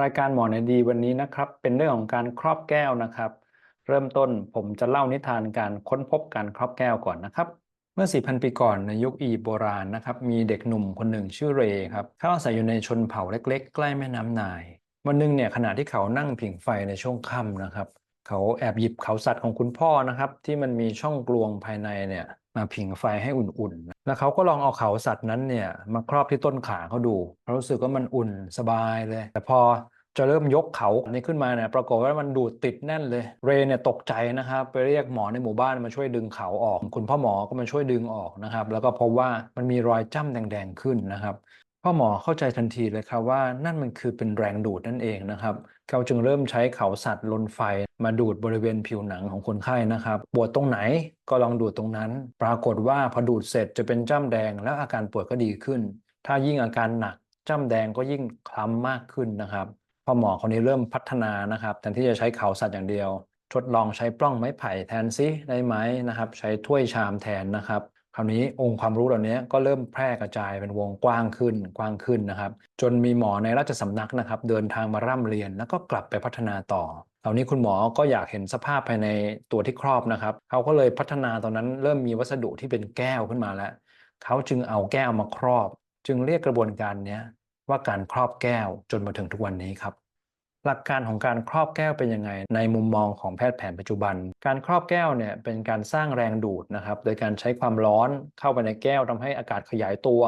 รายการหมอในดีวันนี้นะครับ เป็นเรื่องของการครอบแก้วนะครับ เริ่มต้นผมจะเล่านิทานการค้นพบการครอบแก้วก่อนนะครับ เมื่อ 4,000 ปีก่อนในยุคอีโบราณนะครับ มีเด็กหนุ่มคนหนึ่งชื่อเรครับเขาอาศัยอยู่ในชนเผ่าเล็ก ๆ ใกล้แม่น้ำนาย วันหนึ่งเนี่ยขณะที่เขานั่งผิงไฟในช่วงค่ำนะครับ เขาแอบหยิบเขาสัตว์ของคุณพ่อนะครับ ที่มันมีช่องกลวงภายในเนี่ยมาผิงไฟให้อุ่นๆ แล้วเขาก็ลองเอาเขาสัตว์นั้นเนี่ยมาครอบที่ต้นขาเขาดูเขารู้สึกว่ามันอุ่นสบายเลย แต่พอจะเริ่มยกเขาอันนี้ขึ้นมาเนี่ยปรากฏว่ามันดูดติดแน่นเลย เรเนี่ยตกใจนะครับ ไปเรียกหมอในหมู่บ้านมาช่วยดึงเขาออก คุณพ่อหมอก็มาช่วยดึงออกนะครับ แล้วก็พบว่ามันมีรอยจ้ำแดงๆขึ้นนะครับ พ่อหมอเข้าใจทันทีเลยครับว่านั่นมันคือเป็นแรงดูดนั่นเองนะครับ เขาจึงเริ่มใช้เขาสัตว์ลนไฟมาดูดบริเวณผิวหนังของคนไข้นะครับ ปวดตรงไหนก็ลองดูดตรงนั้น ปรากฏว่าพอดูดเสร็จจะเป็นจ้ำแดงแล้วอาการปวดก็ดีขึ้น ถ้ายิ่งอาการหนักจ้ำแดงก็ยิ่งคล้ำมากขึ้นนะครับพ่อหมอคนนี้เริ่มพัฒนานะครับแทนที่จะใช้เขาสัตว์อย่างเดียว ทดลองใช้ปล้องไม้ไผ่แทนซิได้ไหมนะครับ ใช้ถ้วยชามแทนนะครับ ราวนี้องค์ความรู้เหล่านี้ก็เริ่มแพร่กระจายเป็นวงกว้างขึ้นกว้างขึ้นนะครับ จนมีหมอในราชสำนักนะครับ เดินทางมาร่ำเรียนแล้วก็กลับไปพัฒนาต่อคราวนี้คุณหมอก็อยากเห็นสภาพภายในตัวที่ครอบนะครับเขาก็เลยพัฒนาตอนนั้นเริ่มมีวัสดุที่เป็นแก้วขึ้นมาแล้วเขาจึงเอาแก้วมาครอบ จึงเรียกกระบวนการนี้ว่าการครอบแก้วจนมาถึงทุกวันนี้ครับ หลักการของการครอบแก้วเป็นยังไง ในมุมมองของแพทย์แผนปัจจุบัน การครอบแก้วเนี่ยเป็นการสร้างแรงดูดนะครับ โดยการใช้ความร้อนเข้าไปในแก้วทำให้อากาศขยายตัว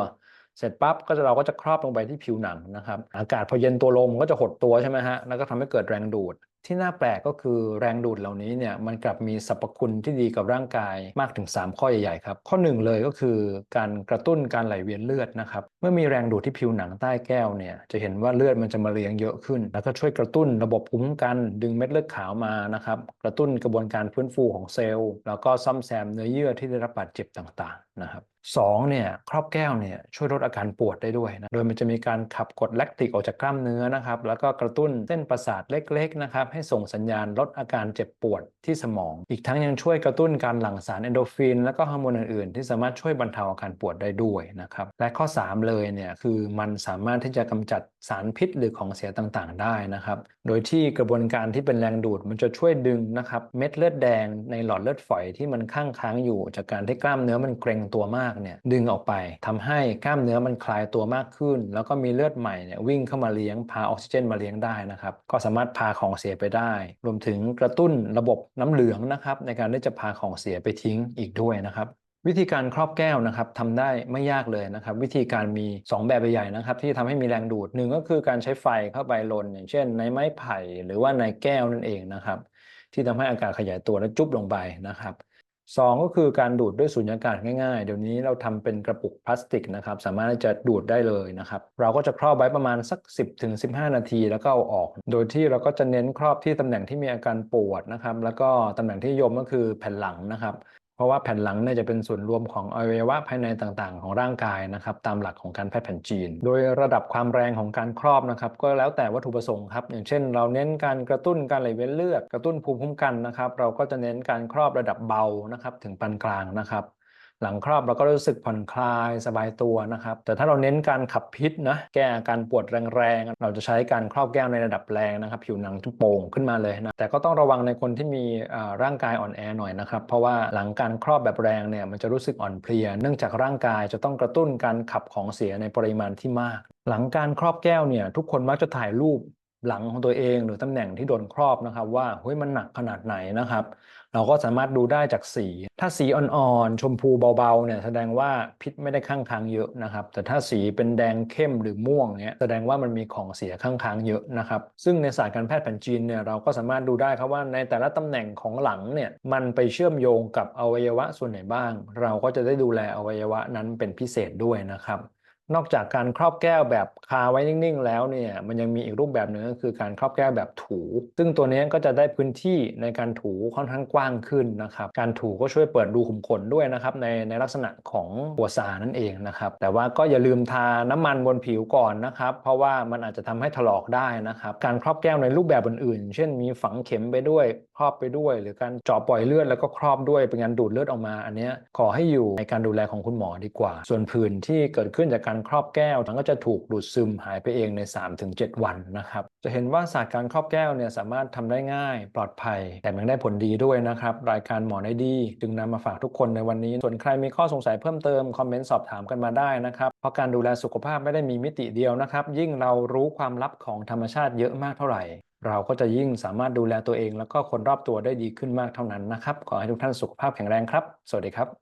เสร็จปั๊บก็จะเราก็จะครอบลงไปที่ผิวหนังนะครับ อากาศพอเย็นตัวลงมันก็จะหดตัวใช่ไหมฮะแล้วก็ทำให้เกิดแรงดูด ที่น่าแปลกก็คือแรงดูดเหล่านี้เนี่ยมันกลับมีสรรพคุณที่ดีกับร่างกายมากถึง 3 ข้อใหญ่ๆครับ ข้อหนึ่งเลยก็คือการกระตุ้นการไหลเวียนเลือดนะครับเมื่อมีแรงดูดที่ผิวหนังใต้แก้วเนี่ยจะเห็นว่าเลือดมันจะมาเลี้ยงเยอะขึ้น แล้วก็ช่วยกระตุ้นระบบภูมิคุ้มกันดึงเม็ดเลือดขาวมานะครับกระตุ้นกระบวนการฟื้นฟูของเซลล์ แล้วก็ซ่อมแซมเนื้อเยื่อที่ได้รับบาดเจ็บต่างๆนะครับ สองเนี่ยครอบแก้วเนี่ยช่วยลดอาการปวดได้ด้วยนะโดยมันจะมีการขับกรดแลคติกออกจากกล้ามเนื้อนะครับ แล้วก็กระตุ้นเส้นประสาทเล็กๆนะครับให้ส่งสัญญาณลดอาการเจ็บปวดที่สมอง อีกทั้งยังช่วยกระตุ้นการหลั่งสารเอนโดฟิน และก็ฮอร์โมนอื่นๆ ที่สามารถช่วยบรรเทาอาการปวดได้ด้วยนะครับและข้อ 3 เลยเนี่ยคือมันสามารถที่จะกำจัดสารพิษหรือของเสียต่างๆ ได้นะครับโดยที่กระบวนการที่เป็นแรงดูดมันจะช่วยดึงนะครับเม็ดเลือดแดงในหลอดเลือดฝอยที่มันข้างค้างอยู่ จากการที่กล้ามเนื้อมันเกร็งตัวมากเนี่ยดึงออกไปทำให้กล้ามเนื้อมันคลายตัวมากขึ้น แล้วก็มีเลือดใหม่เนี่ยวิ่งเข้ามาเลี้ยงพาออกซิเจนมาเลี้ยงได้นะครับก็สามารถพาของเสียไปได้ รวมถึงกระตุ้นระบบน้ำเหลืองนะครับในการที่จะพาของเสียไปทิ้งอีกด้วยนะครับวิธีการครอบแก้วนะครับทำได้ไม่ยากเลยนะครับ วิธีการมี 2 แบบใหญ่ๆนะครับ ที่ทำให้มีแรงดูดหนึ่งก็คือการใช้ไฟเข้าไปลนอย่างเช่น ในไม้ไผ่หรือว่าในแก้วนั่นเองนะครับ ที่ทำให้อากาศขยายตัวและจุบลงไปนะครับ สองก็คือการดูดด้วยสุญญากาศง่ายๆ เดี๋ยวนี้เราทำเป็นกระปุกพลาสติกนะครับ สามารถจะดูดได้เลยนะครับ เราก็จะครอบไว้ประมาณสัก 10ถึง15นาที แล้วก็เอาออก โดยที่เราก็จะเน้นครอบที่ตำแหน่งที่มีอาการปวดนะครับ แล้วก็ตำแหน่งที่ยมก็คือแผ่นหลังนะครับ เพราะว่าแผ่นหลังเนี่ยจะเป็นส่วนรวมของอวัยวะภายในต่างๆ ของร่างกายนะครับตามหลักของการแพทย์แผนจีน โดยระดับความแรงของการครอบนะครับก็แล้วแต่วัตถุประสงค์ครับอย่างเช่น เราเน้นการกระตุ้นการไหลเวียนเลือดกระตุ้นภูมิคุ้มกันนะครับเราก็จะเน้นการครอบระดับเบานะครับถึงปานกลางนะครับ หลังครอบเราก็รู้สึกผ่อนคลายสบายตัวนะครับ แต่ถ้าเราเน้นการขับพิษนะแก้อาการปวดแรงๆ เราจะใช้การครอบแก้วในระดับแรงนะครับ ผิวหนังจะโป่งขึ้นมาเลยนะแต่ก็ต้องระวังในคนที่มีร่างกายอ่อนแอหน่อยนะครับ เพราะว่าหลังการครอบแบบแรงเนี่ยมันจะรู้สึกอ่อนเพลีย เนื่องจากร่างกายจะต้องกระตุ้นการขับของเสียในปริมาณที่มาก หลังการครอบแก้วเนี่ยทุกคนมักจะถ่ายรูป หลังของตัวเองหรือตำแหน่งที่โดนครอบนะครับ ว่าเฮ้ยมันหนักขนาดไหนนะครับ เราก็สามารถดูได้จากสี ถ้าสีอ่อนๆชมพูเบาๆเนี่ยแสดงว่าพิษไม่ได้ข้างค้างเยอะนะครับ แต่ถ้าสีเป็นแดงเข้มหรือม่วงเนี่ยแสดงว่ามันมีของเสียข้างค้างเยอะนะครับ ซึ่งในศาสตร์การแพทย์แผนจีนเนี่ยเราก็สามารถดูได้ครับว่าในแต่ละตำแหน่งของหลังเนี่ยมันไปเชื่อมโยงกับอวัยวะส่วนไหนบ้าง เราก็จะได้ดูแลอวัยวะนั้นเป็นพิเศษด้วยนะครับ นอกจากการครอบแก้วแบบคาไว้นิ่งๆ แล้วเนี่ยมันยังมีอีกรูปแบบหนึ่งก็คือการครอบแก้วแบบถู ซึ่งตัวนี้ก็จะได้พื้นที่ในการถูค่อนข้างกว้างขึ้นนะครับ การถูก็ช่วยเปิดรูขุมขนด้วยนะครับในในลักษณะของหัวสานั่นเองนะครับ แต่ว่าก็อย่าลืมทาน้ำมันบนผิวก่อนนะครับ เพราะว่ามันอาจจะทำให้ถลอกได้นะครับ การครอบแก้วในรูปแบบอื่นๆ เช่นมีฝังเข็มไปด้วยครอบไปด้วย หรือการเจาะปล่อยเลือดแล้วก็ครอบด้วยเป็นการดูดเลือดออกมา อันนี้ขอให้อยู่ในการดูแลของคุณหมอดีกว่า ส่วนผื่นที่เกิดขึ้นจากการครอบแก้วมันก็จะถูกดูดซึมหายไปเองใน 3-7 วันนะครับ จะเห็นว่าศาสตร์การครอบแก้วเนี่ยสามารถทำได้ง่ายปลอดภัย แต่ยังได้ผลดีด้วยนะครับ รายการหมอในดี จึงนำมาฝากทุกคนในวันนี้ ส่วนใครมีข้อสงสัยเพิ่มเติม คอมเมนต์สอบถามกันมาได้นะครับ เพราะการดูแลสุขภาพไม่ได้มีมิติเดียวนะครับ ยิ่งเรารู้ความลับของธรรมชาติเยอะมากเท่าไหร่เราก็จะยิ่งสามารถดูแลตัวเอง แล้วก็คนรอบตัวได้ดีขึ้นมากเท่านั้นนะครับ ขอให้ทุกท่านสุขภาพแข็งแรงครับ สวัสดีครับ